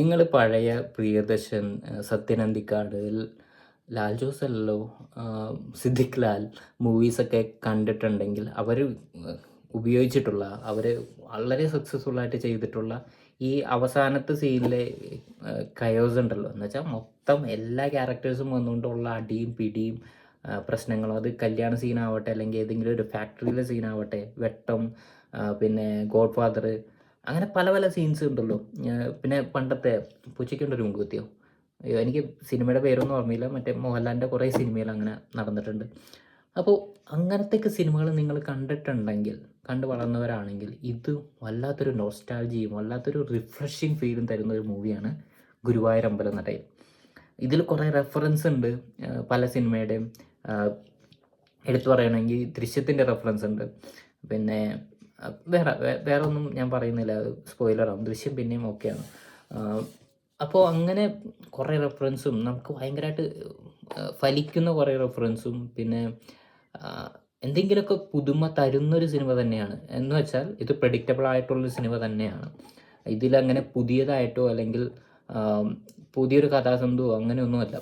നിങ്ങൾ പഴയ പ്രിയദർശൻ സത്യനന്ദിക്കാട് ലാൽ ജോസ് അല്ലല്ലോ സിദ്ദിഖ് ലാൽ മൂവീസൊക്കെ കണ്ടിട്ടുണ്ടെങ്കിൽ അവർ ഉപയോഗിച്ചിട്ടുള്ള അവർ വളരെ സക്സസ്ഫുൾ ആയിട്ട് ചെയ്തിട്ടുള്ള ഈ അവസാനത്തെ സീനിലെ കയോസ് ഉണ്ടല്ലോ. എന്ന് വെച്ചാൽ മൊത്തം എല്ലാ ക്യാരക്ടേഴ്സും വന്നുകൊണ്ടുള്ള അടിയും പിടിയും പ്രശ്നങ്ങളും. അത് കല്യാണ സീനാവട്ടെ അല്ലെങ്കിൽ ഏതെങ്കിലും ഒരു ഫാക്ടറിയിലെ സീനാവട്ടെ വെട്ടം പിന്നെ ഗോഡ് ഫാദർ അങ്ങനെ പല പല സീൻസ് ഉണ്ടല്ലോ. പിന്നെ പണ്ടത്തെ പൂച്ചയ്ക്കുണ്ടൊരു അയ്യോ എനിക്ക് സിനിമയുടെ പേരൊന്നും ഓർമ്മയില്ല. മറ്റേ മോഹൻലാലിന്റെ കുറേ സിനിമയിൽ അങ്ങനെ നടന്നിട്ടുണ്ട്. അപ്പോൾ അങ്ങനത്തെ സിനിമകൾ നിങ്ങൾ കണ്ടിട്ടുണ്ടെങ്കിൽ കണ്ടു വളർന്നവരാണെങ്കിൽ ഇത് വല്ലാത്തൊരു നോസ്റ്റാൾജിയും വല്ലാത്തൊരു റിഫ്രഷിങ് ഫീലും തരുന്ന ഒരു മൂവിയാണ് ഗുരുവായൂർ അമ്പലം നടയിൽ ഇതിൽ കുറേ റെഫറൻസ് ഉണ്ട്. പല സിനിമയുടെയും. എടുത്തു പറയുകയാണെങ്കിൽ ദൃശ്യത്തിന്റെ റെഫറൻസ് ഉണ്ട്. പിന്നെ വേറെ വേറെ ഒന്നും ഞാൻ പറയുന്നില്ല. സ്പോയിലറാവും ദൃശ്യം പിന്നെയും ഓക്കെയാണ് അപ്പോൾ അങ്ങനെ കുറേ റെഫറൻസും നമുക്ക് ഭയങ്കരമായിട്ട് ഫലിക്കുന്ന കുറേ റെഫറൻസും പിന്നെ എന്തെങ്കിലുമൊക്കെ പുതുമ തരുന്നൊരു സിനിമ തന്നെയാണ്. എന്ന് വെച്ചാൽ ഇത് പ്രഡിക്റ്റബിൾ ആയിട്ടുള്ളൊരു സിനിമ തന്നെയാണ്. ഇതിലങ്ങനെ പുതിയതായിട്ടോ അല്ലെങ്കിൽ പുതിയൊരു കഥാസന്ധുവോ അങ്ങനെയൊന്നുമല്ല.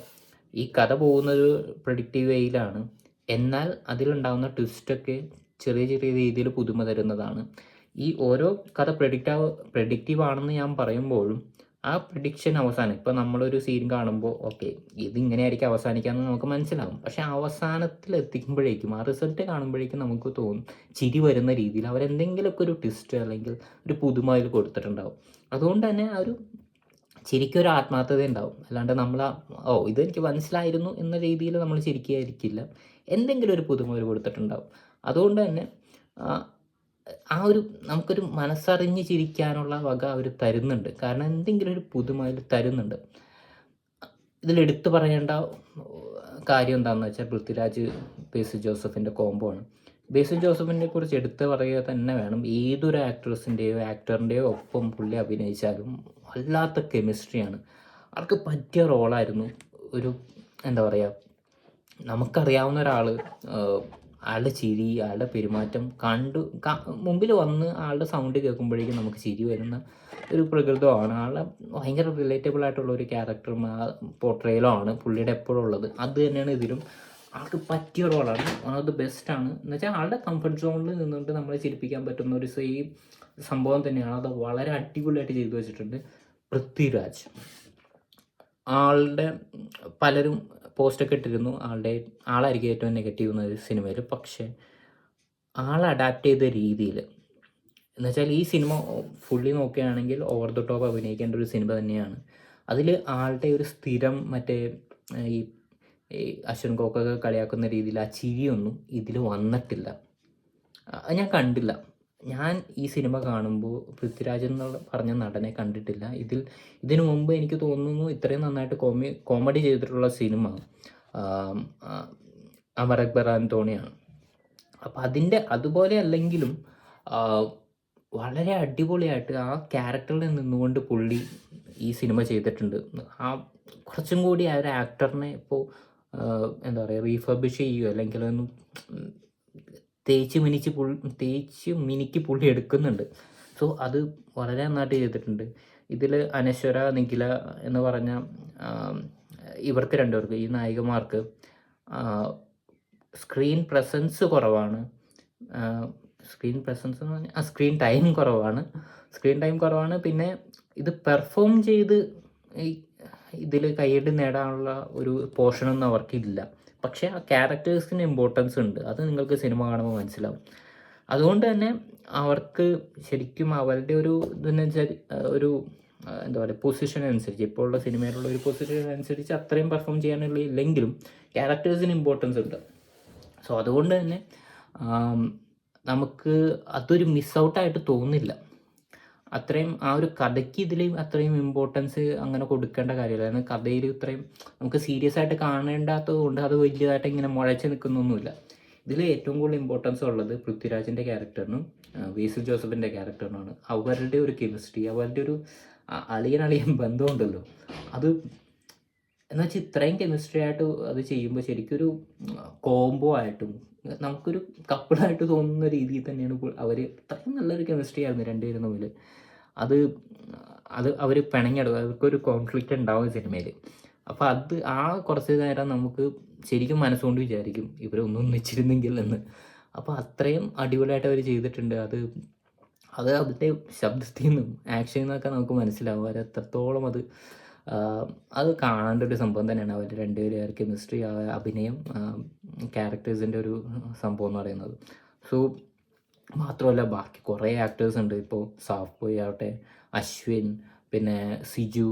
ഈ കഥ പോകുന്നൊരു പ്രഡിക്റ്റീവ് വേയിലാണ് എന്നാൽ അതിലുണ്ടാകുന്ന ട്വിസ്റ്റൊക്കെ ചെറിയ ചെറിയ രീതിയിൽ പുതുമ തരുന്നതാണ്. ഈ ഓരോ കഥ പ്രഡിക്റ്റാവ് പ്രഡിക്റ്റീവ് ആണെന്ന് ഞാൻ പറയുമ്പോഴും ആ പ്രഡിക്ഷൻ അവസാനം ഇപ്പോൾ നമ്മളൊരു സീൻ കാണുമ്പോൾ ഓക്കെ ഇത് ഇങ്ങനെ ആയിരിക്കും അവസാനിക്കാമെന്ന് നമുക്ക് മനസ്സിലാവും. പക്ഷെ അവസാനത്തിൽ എത്തിക്കുമ്പോഴേക്കും ആ റിസൾട്ട് കാണുമ്പോഴേക്കും നമുക്ക് തോന്നും ചിരി വരുന്ന രീതിയിൽ അവരെന്തെങ്കിലുമൊക്കെ ഒരു ട്വിസ്റ്റ് അല്ലെങ്കിൽ ഒരു പുതുമ അതിൽ കൊടുത്തിട്ടുണ്ടാവും. അതുകൊണ്ട് തന്നെ ആ ഒരു ചിരിക്കൊരു ആത്മാർത്ഥത ഉണ്ടാവും. അല്ലാണ്ട് നമ്മൾ ഓ ഇതെനിക്ക് മനസ്സിലായിരുന്നു എന്ന രീതിയിൽ നമ്മൾ ചിരിക്കുകയായിരിക്കില്ല എന്തെങ്കിലും ഒരു പുതുമ അവർ കൊടുത്തിട്ടുണ്ടാവും. അതുകൊണ്ട് തന്നെ ആ, ഒരു നമുക്കൊരു മനസ്സറിഞ്ഞ് ചിരിക്കാനുള്ള വക അവർ തരുന്നുണ്ട്. കാരണം എന്തെങ്കിലും ഒരു പുതുമ അതിൽ തരുന്നുണ്ട്. ഇതിലെടുത്തു പറയേണ്ട കാര്യം എന്താണെന്ന് വെച്ചാൽ പൃഥ്വിരാജ് ബേസു ജോസഫിന്റെ കോംബോ ആണ്. ബേസു ജോസഫിനെ കുറിച്ച് എടുത്തു പറയുക തന്നെ വേണം. ഏതൊരു ആക്ട്രസിന്റെയോ ആക്ടറിന്റെയോ ഒപ്പം പുള്ളി അഭിനയിച്ചാലും വല്ലാത്ത കെമിസ്ട്രിയാണ് അവർക്ക് പറ്റിയ റോളായിരുന്നു ഒരു എന്താ പറയുക നമുക്കറിയാവുന്ന ഒരാൾ ആളുടെ ചിരി ആളുടെ പെരുമാറ്റം കണ്ടു മുമ്പിൽ വന്ന് ആളുടെ സൗണ്ട് കേൾക്കുമ്പോഴേക്കും നമുക്ക് ചിരി വരുന്ന ഒരു പ്രകൃതമാണ്. ആളുടെ ഭയങ്കര റിലേറ്റബിൾ ആയിട്ടുള്ള ഒരു ക്യാരക്ടറും ആ ആണ് പുള്ളിയുടെ എപ്പോഴും ഉള്ളത്. അത് തന്നെയാണ് ഇതിലും ആൾക്ക് പറ്റിയ റോളാണ് വൺ ഓഫ് ദി ബെസ്റ്റ് ആണ്. എന്ന് വെച്ചാൽ ആളുടെ കംഫർട്ട് സോണിൽ നിന്നുകൊണ്ട് നമ്മളെ ചിരിപ്പിക്കാൻ പറ്റുന്ന ഒരു സെയിം സംഭവം തന്നെയാണ്. അത് വളരെ അടിപൊളിയായിട്ട് ചെയ്തു വെച്ചിട്ടുണ്ട് പൃഥ്വിരാജ്. ആളുടെ പലരും പോസ്റ്റൊക്കെ ഇട്ടിരുന്നു. ആളുടെ ആളായിരിക്കും ഏറ്റവും നെഗറ്റീവ് എന്ന സിനിമയിൽ പക്ഷേ ആൾ അഡാപ്റ്റ് ചെയ്ത രീതിയിൽ എന്നുവെച്ചാൽ ഈ സിനിമ ഫുള്ളി നോക്കുകയാണെങ്കിൽ ഓവർ ദ ടോപ്പ് അഭിനയിക്കേണ്ട ഒരു സിനിമ തന്നെയാണ്. അതിൽ ആളുടെ ഒരു സ്ഥിരം മറ്റേ ഈ അശ്വൻ കോക്കൊക്കെ കളിയാക്കുന്ന രീതിയിൽ ആ ചിരിയൊന്നും ഇതിൽ വന്നിട്ടില്ല. ഞാൻ കണ്ടില്ല. ഞാൻ ഈ സിനിമ കാണുമ്പോൾ പൃഥ്വിരാജ് എന്നുള്ള പറഞ്ഞ നടനെ കണ്ടിട്ടില്ല. ഇതിൽ ഇതിനു മുമ്പ് എനിക്ക് തോന്നുന്നു ഇത്രയും നന്നായിട്ട് കോമി കോമഡി ചെയ്തിട്ടുള്ള സിനിമ അമർ അക്ബർ ആന്റോണിയാണ്. അപ്പം അതിന്റെ അതുപോലെ അല്ലെങ്കിലും വളരെ അടിപൊളിയായിട്ട് ആ ക്യാരക്ടറിൽ നിന്നുകൊണ്ട് പുള്ളി ഈ സിനിമ ചെയ്തിട്ടുണ്ട്. ആ കുറച്ചും കൂടി ആ ഒരു ആക്ടറിനെ ഇപ്പോൾ എന്താ പറയുക റീഫർബിഷ് ചെയ്യുകയോ അല്ലെങ്കിൽ ഒന്ന് തേച്ച് മിനിച്ച് പുള്ളി തേച്ച് മിനിക്ക് പുള്ളി എടുക്കുന്നുണ്ട്. സോ അത് വളരെ നന്നായിട്ട് ചെയ്തിട്ടുണ്ട്. ഇതിൽ അനശ്വര നിഖില എന്ന് പറഞ്ഞ ഇവർക്ക് രണ്ടുപേർക്ക് ഈ നായികമാർക്ക് സ്ക്രീൻ പ്രസൻസ് കുറവാണ്. സ്ക്രീൻ പ്രസൻസ് എന്ന് പറഞ്ഞാൽ സ്ക്രീൻ ടൈം കുറവാണ്. സ്ക്രീൻ ടൈം കുറവാണ്. പിന്നെ ഇത് പെർഫോം ചെയ്ത് ഇതിൽ കൈയ്യടി നേടാനുള്ള ഒരു പോർഷനൊന്നും അവർക്കില്ല. പക്ഷേ ആ ക്യാരക്ടേഴ്സിന് ഇമ്പോർട്ടൻസ് ഉണ്ട്. അത് നിങ്ങൾക്ക് സിനിമ കാണുമ്പോൾ മനസ്സിലാവും. അതുകൊണ്ട് തന്നെ അവർക്ക് ശരിക്കും അവരുടെ ഒരു ഇതിനനുസരി ഒരു എന്താ പറയുക പൊസിഷൻ അനുസരിച്ച് ഇപ്പോൾ ഉള്ള സിനിമയിലുള്ള ഒരു പൊസിഷൻ അനുസരിച്ച് അത്രയും പെർഫോം ചെയ്യാനുള്ള ഇല്ലെങ്കിലും ക്യാരക്ടേഴ്സിന് ഇമ്പോർട്ടൻസ് ഉണ്ട്. സോ അതുകൊണ്ട് തന്നെ നമുക്ക് അതൊരു മിസ് ഔട്ടായിട്ട് തോന്നില്ല. അത്രയും ആ ഒരു കഥയ്ക്ക് ഇതിൽ അത്രയും ഇമ്പോർട്ടൻസ് അങ്ങനെ കൊടുക്കേണ്ട കാര്യമില്ല. കാരണം കഥയിൽ ഇത്രയും നമുക്ക് സീരിയസ് ആയിട്ട് കാണേണ്ടാത്തത് കൊണ്ട് അത് വലിയതായിട്ട് ഇങ്ങനെ മുഴച്ച് നിൽക്കുന്നൊന്നുമില്ല ഇതിൽ ഏറ്റവും കൂടുതൽ ഇമ്പോർട്ടൻസ് ഉള്ളത് പൃഥ്വിരാജിന്റെ ക്യാരക്ടറിനും വേസിൽ ജോസഫിന്റെ ക്യാരക്ടറിനുമാണ് അവരുടെ ഒരു കെമിസ്ട്രി അവരുടെ ഒരു അളിയൻ അളിയൻ ബന്ധമുണ്ടല്ലോ. അത് എന്നുവെച്ചാൽ ഇത്രയും കെമിസ്ട്രി ആയിട്ട് അത് ചെയ്യുമ്പോൾ ശരിക്കും ഒരു കോംബോ ആയിട്ടും നമുക്കൊരു കപ്പിളായിട്ട് തോന്നുന്ന രീതിയിൽ തന്നെയാണ് അവർ അത്രയും നല്ലൊരു കെമിസ്ട്രി ആയിരുന്നു രണ്ടുപേരും തമ്മിൽ അത് അത് അവർ പിണങ്ങിയെടുക്കും അവർക്കൊരു കോൺഫ്ലിക്റ്റ് ഉണ്ടാവും സിനിമയിൽ അപ്പോൾ അത് ആ കുറച്ച് നേരം നമുക്ക് ശരിക്കും മനസ്സുകൊണ്ട് വിചാരിക്കും ഇവരൊന്നും ഒന്നിച്ചിരുന്നെങ്കിൽ എന്ന്. അപ്പോൾ അത്രയും അടിപൊളിയായിട്ട് അവർ ചെയ്തിട്ടുണ്ട്. അത് അത് അതിന്റെ ശബ്ദത്തിൽ നിന്നും ആക്ഷനിൽ നിന്നൊക്കെ നമുക്ക് മനസ്സിലാവും. അവർ എത്രത്തോളം അത് അത് കാണേണ്ട ഒരു സംഭവം തന്നെയാണ് അവർ രണ്ടുപേരും കെമിസ്ട്രി അഭിനയം ക്യാരക്ടേഴ്സിന്റെ ഒരു സംഭവം എന്ന് പറയുന്നത്. സോ മാത്രമല്ല ബാക്കി കുറേ ആക്ടേഴ്സ് ഉണ്ട്. ഇപ്പോൾ സാഫ് ബോയ് ആവട്ടെ അശ്വിൻ പിന്നെ സിജു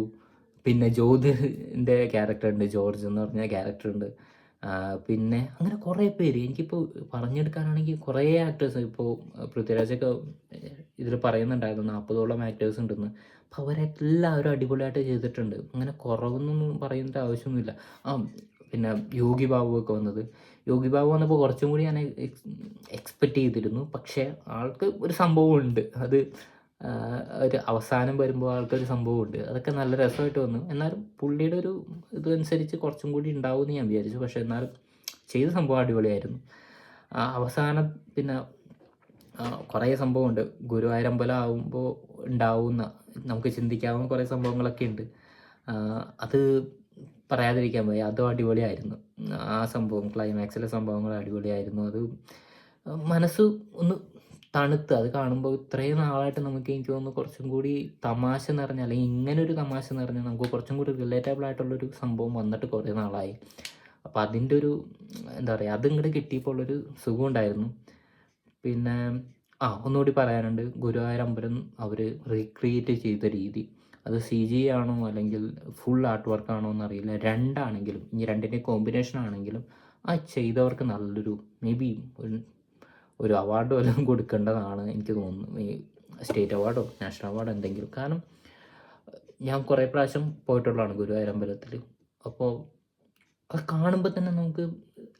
പിന്നെ ജ്യോതിന്റെ ക്യാരക്ടർ ഉണ്ട് ജോർജ് എന്ന് പറഞ്ഞ ക്യാരക്ടർ ഉണ്ട്. പിന്നെ അങ്ങനെ കുറേ പേര്. എനിക്കിപ്പോൾ പറഞ്ഞെടുക്കാനാണെങ്കിൽ കുറേ ആക്ടേഴ്സ് ഇപ്പോൾ പൃഥ്വിരാജൊക്കെ ഇതിൽ പറയുന്നുണ്ടായിരുന്നു നാൽപ്പതോളം ആക്ടേഴ്സ് ഉണ്ടെന്ന്. അപ്പോൾ അവരെല്ലാവരും അടിപൊളിയായിട്ട് ചെയ്തിട്ടുണ്ട്. അങ്ങനെ കുറവെന്നൊന്നും പറയേണ്ട ആവശ്യമൊന്നുമില്ല. ആ പിന്നെ യോഗി ബാബു ഒക്കെ വന്നത്. യോഗി ബാബു വന്നപ്പോൾ കുറച്ചും കൂടി ഞാൻ എക്സ്പെക്റ്റ് ചെയ്തിരുന്നു. പക്ഷേ ആൾക്ക് ഒരു സംഭവമുണ്ട്. അത് ഒരു അവസാനം വരുമ്പോൾ ആൾക്കൊരു സംഭവമുണ്ട്. അതൊക്കെ നല്ല രസമായിട്ട് വന്നു. എന്നാലും പുള്ളിയുടെ ഒരു ഇതനുസരിച്ച് കുറച്ചും കൂടി ഉണ്ടാവുമെന്ന് ഞാൻ വിചാരിച്ചു. പക്ഷേ എന്നാലും ചെയ്ത സംഭവം അടിപൊളിയായിരുന്നു. അവസാനം പിന്നെ കുറേ സംഭവമുണ്ട്. ഗുരുവായൂരമ്പലം ആകുമ്പോൾ ഉണ്ടാവുന്ന നമുക്ക് ചിന്തിക്കാവുന്ന കുറേ സംഭവങ്ങളൊക്കെ ഉണ്ട്. അത് പറയാതിരിക്കാൻ പോയി അതും അടിപൊളിയായിരുന്നു. ആ സംഭവം ക്ലൈമാക്സിലെ സംഭവങ്ങൾ അടിപൊളിയായിരുന്നു. അത് മനസ്സ് ഒന്ന് തണുത്ത് അത് കാണുമ്പോൾ ഇത്രയും നാളായിട്ട് നമുക്ക് എനിക്ക് തോന്നുന്നു കുറച്ചും കൂടി തമാശ നിറഞ്ഞ അല്ലെങ്കിൽ ഇങ്ങനെ ഒരു തമാശ നിറഞ്ഞ നമുക്ക് കുറച്ചും കൂടി റിലേറ്റബിൾ ആയിട്ടുള്ളൊരു സംഭവം വന്നിട്ട് കുറേ നാളായി. അപ്പോൾ അതിന്റെ ഒരു എന്താ പറയുക അതിങ്ങോട്ട് കിട്ടിയപ്പോൾ ഉള്ളൊരു സുഖം ഉണ്ടായിരുന്നു. പിന്നെ ആ ഒന്നുകൂടി പറയാനുണ്ട്. ഗുരുവായൂർ അമ്പലം അവർ റീക്രിയേറ്റ് ചെയ്ത രീതി. അത് സി ജി ആണോ അല്ലെങ്കിൽ ഫുൾ ആർട്ട് വർക്ക് ആണോ എന്നറിയില്ല. രണ്ടാണെങ്കിലും ഈ രണ്ടിന്റെ കോമ്പിനേഷൻ ആണെങ്കിലും ആ ചെയ്തവർക്ക് നല്ലൊരു മേ ബി ഒരു അവാർഡ് വല്ലതും കൊടുക്കേണ്ടതാണ് എനിക്ക് തോന്നുന്നു. ഈ സ്റ്റേറ്റ് അവാർഡോ നാഷണൽ അവാർഡോ എന്തെങ്കിലും. കാരണം ഞാൻ കുറേ പ്രാവശ്യം പോയിട്ടുള്ളതാണ് ഗുരുവായൂർ അമ്പലത്തിൽ അപ്പോൾ അത് കാണുമ്പോൾ തന്നെ നമുക്ക്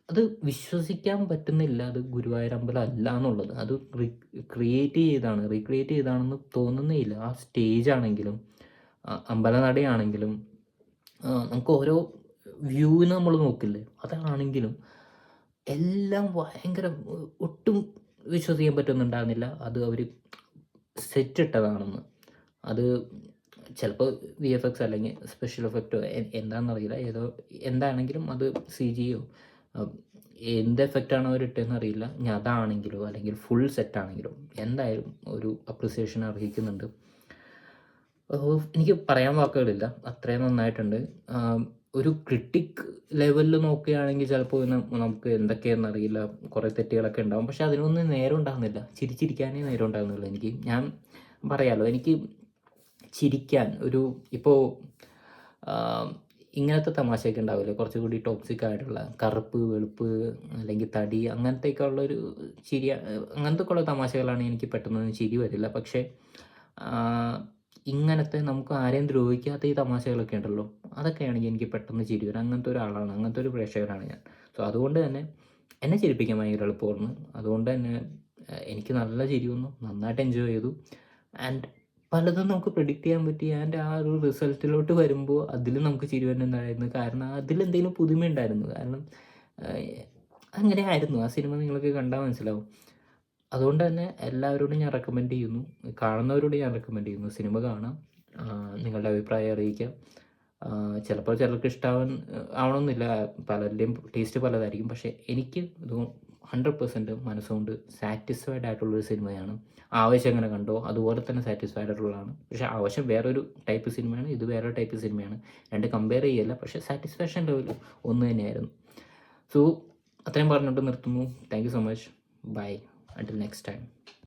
അത് വിശ്വസിക്കാൻ പറ്റുന്നില്ല. അത് ഗുരുവായൂർ അമ്പലം അല്ല എന്നുള്ളത്. അത് ക്രിയേറ്റ് ചെയ്താണ്. റീക്രിയേറ്റ് ചെയ്താണെന്ന് തോന്നുന്നേ ഇല്ല ആ സ്റ്റേജ് ആണെങ്കിലും അമ്പലനടയാണെങ്കിലും നമുക്ക് ഓരോ വ്യൂവിന് നമ്മൾ നോക്കില്ലേ? അതാണെങ്കിലും എല്ലാം ഭയങ്കര ഒട്ടും വിശ്വസിക്കാൻ പറ്റുന്നുണ്ടാകുന്നില്ല അത് അവർ സെറ്റ് ഇട്ടതാണെന്ന് അത് ചിലപ്പോൾ വി എഫ് എക്സ് അല്ലെങ്കിൽ സ്പെഷ്യൽ എഫക്റ്റോ എന്താണെന്നറിയില്ല. ഏതോ എന്താണെങ്കിലും അത് സി ജിയോ എന്ത് എഫക്റ്റാണ് അവർ ഇട്ടതെന്ന് അറിയില്ല. ഇനി അതാണെങ്കിലോ അല്ലെങ്കിൽ ഫുൾ സെറ്റ് ആണെങ്കിലും എന്തായാലും ഒരു അപ്രിസിയേഷൻ അർഹിക്കുന്നുണ്ട്. എനിക്ക് പറയാൻ വാക്കുകളില്ല. അത്രയും നന്നായിട്ടുണ്ട്. ഒരു ക്രിട്ടിക് ലെവലിൽ നോക്കുകയാണെങ്കിൽ ചിലപ്പോൾ നമുക്ക് എന്തൊക്കെയാണെന്നറിയില്ല കുറേ തെറ്റുകളൊക്കെ ഉണ്ടാവും. പക്ഷെ അതിനൊന്നും നേരം ഉണ്ടാകുന്നില്ല ചിരിച്ചിരിക്കാനേ നേരം ഉണ്ടാകുന്നില്ല എനിക്ക് ഞാൻ പറയാലോ. എനിക്ക് ചിരിക്കാൻ ഒരു ഇപ്പോൾ ഇങ്ങനത്തെ തമാശയൊക്കെ ഉണ്ടാവില്ലേ? കുറച്ചുകൂടി ടോക്സിക് ആയിട്ടുള്ള കറുപ്പ് വെളുപ്പ് അല്ലെങ്കിൽ തടി അങ്ങനത്തെയൊക്കെ ഉള്ളൊരു ചിരി അങ്ങനത്തെ ഉള്ള തമാശകളാണ് എനിക്ക് പെട്ടെന്ന് ചിരി വരില്ല. പക്ഷേ ഇങ്ങനത്തെ നമുക്ക് ആരെയും ദ്രോഹിക്കാത്ത ഈ തമാശകളൊക്കെ ഉണ്ടല്ലോ. അതൊക്കെയാണെങ്കിൽ എനിക്ക് പെട്ടെന്ന് ചിരി വരും. അങ്ങനത്തെ ഒരാളാണ്. അങ്ങനത്തെ ഒരു പ്രേക്ഷകനാണ് ഞാൻ. സോ അതുകൊണ്ട് തന്നെ എന്നെ ചിരിപ്പിക്കാൻ ഭയങ്കര എളുപ്പമായിരുന്നു. അതുകൊണ്ട് തന്നെ എനിക്ക് നല്ല ചിരി വന്നു. നന്നായിട്ട് എൻജോയ് ചെയ്തു. ആൻഡ് പലതും നമുക്ക് പ്രിഡിക്റ്റ് ചെയ്യാൻ പറ്റി. അതിന്റെ ആ ഒരു റിസൾട്ടിലോട്ട് വരുമ്പോൾ അതിൽ നമുക്ക് ചിരി വരുന്നുണ്ടായിരുന്നു കാരണം അതിലെന്തെങ്കിലും പുതുമ ഉണ്ടായിരുന്നു. കാരണം അങ്ങനെ ആയിരുന്നു. ആ സിനിമ നിങ്ങൾക്ക് കണ്ടാൽ മനസ്സിലാവും. അതുകൊണ്ട് തന്നെ എല്ലാവരോടും ഞാൻ റെക്കമെൻഡ് ചെയ്യുന്നു. കാണുന്നവരോട് ഞാൻ റെക്കമെൻഡ് ചെയ്യുന്നു. സിനിമ കാണാം. നിങ്ങളുടെ അഭിപ്രായം അറിയിക്കാം. ചിലപ്പോൾ ചിലർക്ക് ഇഷ്ടമാവാൻ ആവണമെന്നില്ല. പലരുടെയും ടേസ്റ്റ് പലതായിരിക്കും. പക്ഷേ എനിക്ക് ഇത് ഹൺഡ്രഡ് പെർസെന്റ് മനസ്സുകൊണ്ട് സാറ്റിസ്ഫൈഡ് ആയിട്ടുള്ളൊരു സിനിമയാണ്. ആവശ്യം എങ്ങനെ കണ്ടോ അതുപോലെ തന്നെ സാറ്റിസ്ഫൈഡ് ആയിട്ടുള്ളതാണ്. പക്ഷേ ആവശ്യം വേറൊരു ടൈപ്പ് സിനിമയാണ് ഇത് വേറൊരു ടൈപ്പ് സിനിമയാണ്. രണ്ട് കമ്പയർ ചെയ്യല്ല പക്ഷേ സാറ്റിസ്ഫാക്ഷൻ ലെവൽ ഒന്ന് തന്നെയായിരുന്നു. സോ അത്രയും പറഞ്ഞിട്ട് നിർത്തുന്നു. Thank you so much bye until next time.